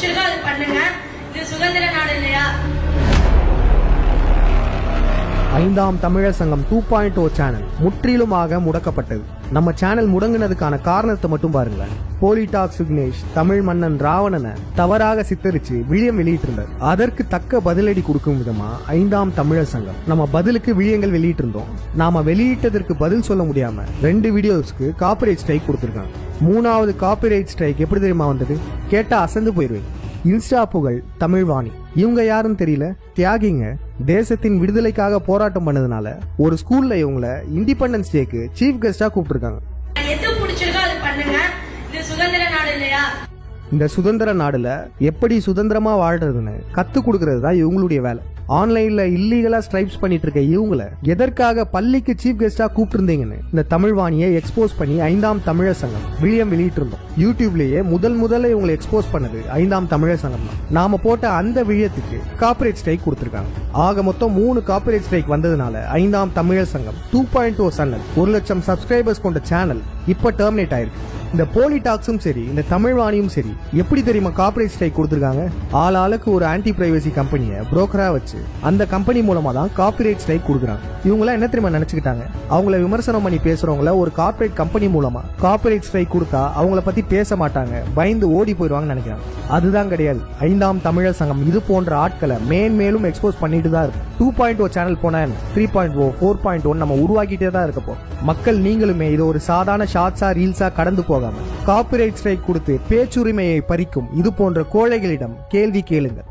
பிடிச்சிருக்கோ அது பண்ணுங்க. இது சுதந்திர நாடு இல்லையா? ஐந்தாம் தமிழர் சங்கம் டூ பாயிண்ட் ஓ சேனல் முற்றிலுமாக முடக்கப்பட்டது. நம்ம சேனல் முடங்கினதுக்கான காரணத்தை மட்டும் பாருங்களேன். போலிடாக் சுக்னேஷ் தமிழ் மன்னன் ராவணனை தவறாக சித்தரிச்சு விழியம் வெளியிட்டிருந்தார். அதற்கு தக்க பதிலடி கொடுக்கும் விதமா ஐந்தாம் தமிழர் சங்கம். நம்ம பதிலுக்கு விழியங்கள் வெளியிட்டிருந்தோம். நாம வெளியிட்டதற்கு பதில் சொல்ல முடியாம ரெண்டு வீடியோஸ்க்கு காப்பிரைட் ஸ்ட்ரைக் கொடுத்திருக்காங்க. மூணாவது காப்பிரைட் ஸ்ட்ரைக் எப்படி தெரியுமா வந்தது? கேட்டா அசந்து போயிருவேன். இன்ஸ்டா புகழ் தமிழ்வாணி இவங்க யாருன்னு தெரியல? தியாகிங்க. தேசத்தின் விடுதலைக்காக போராட்டம் பண்ணதுனால ஒரு ஸ்கூல்ல இவங்கள இண்டிபெண்டன்ஸ் டேக்கு சீஃப் கெஸ்டா கூப்பிட்டுருக்காங்க. இந்த சுதந்திர நாடுல எப்படி சுதந்திரமா வாழ்றதுன்னு கத்து கொடுக்கறது தான் இவங்களுடைய வேலை. ஆன்லைன்ல இல்லீகலா ஸ்ட்ரைப்ஸ் பண்ணிட்டு இருக்க இவங்கள எதற்காக பள்ளிக்கு சீஃப் கெஸ்டா கூப்பிட்டுருந்தீங்கன்னு இந்த தமிழ்வாணியை எக்ஸ்போஸ் பண்ணி ஐந்தாம் தமிழர் சங்கம் விழியம் வெளியிட்டிருந்தோம். யூடியூப்லயே முதல் முதல்ல இவங்களை எக்ஸ்போஸ் பண்ணது ஐந்தாம் தமிழர் சங்கம் தான். நாம போட்ட அந்த விழியத்துக்கு காப்பரேட் ஸ்ட்ரைக் கொடுத்துருக்காங்க. ஆக மொத்தம் மூணு காப்பரேட் ஸ்ட்ரைக் வந்ததுனால ஐந்தாம் தமிழர் சங்கம் டூ பாயிண்ட் ஓ சேனல் ஒரு லட்சம் சப்ஸ்கிரைபர்ஸ் கொண்ட சேனல் இப்ப டெர்மினேட் ஆயிருக்கு. இந்த போலி டாக்ஸும் சரி இந்த தமிழ்வாணியும் சரி எப்படி தெரியுமா கார்ப்பரேட் ஸ்ட்ரைக் கொடுத்துருக்காங்க? ஆள் ஆளுக்கு ஒரு ஆன்டி பிரைவசி கம்பெனியை புரோக்கரா வச்சு அந்த கம்பெனி மூலமா தான் காப்பிரைட் ஸ்ட்ரைக் கொடுக்குறாங்க. இவங்களாம் என்ன தெரியுமா நினைச்சுக்கிட்டாங்க? அவங்கள விமர்சனம் பண்ணி பேசுறவங்கள ஒரு கார்ப்பரேட் கம்பெனி மூலமா கார்பரேட் ஸ்ட்ரைக் கொடுத்தா அவங்கள பத்தி பேச மாட்டாங்க பயந்து ஓடி போயிடுவாங்கன்னு நினைக்கிறாங்க. அதுதான் கிடையாது. ஐந்தாம் தமிழர் சங்கம் இது போன்ற ஆட்களை மேன்மேலும் எக்ஸ்போஸ் பண்ணிட்டு தான் இருக்கும் டூ பாயிண்ட் ஓ சேனல் போனா three point o four point one நம்ம உருவாக்கிட்டே தான் இருக்கப்போ மக்கள் நீங்களுமே இது ஒரு சாதாரண ஷார்ட்ஸா ரீல்ஸா கடந்து போகாம காப்பிரைட் ஸ்ட்ரைக் கொடுத்து பேச்சுரிமையை பறிக்கும் இது போன்ற கோழைகளிடம் கேள்வி கேளுங்கள்.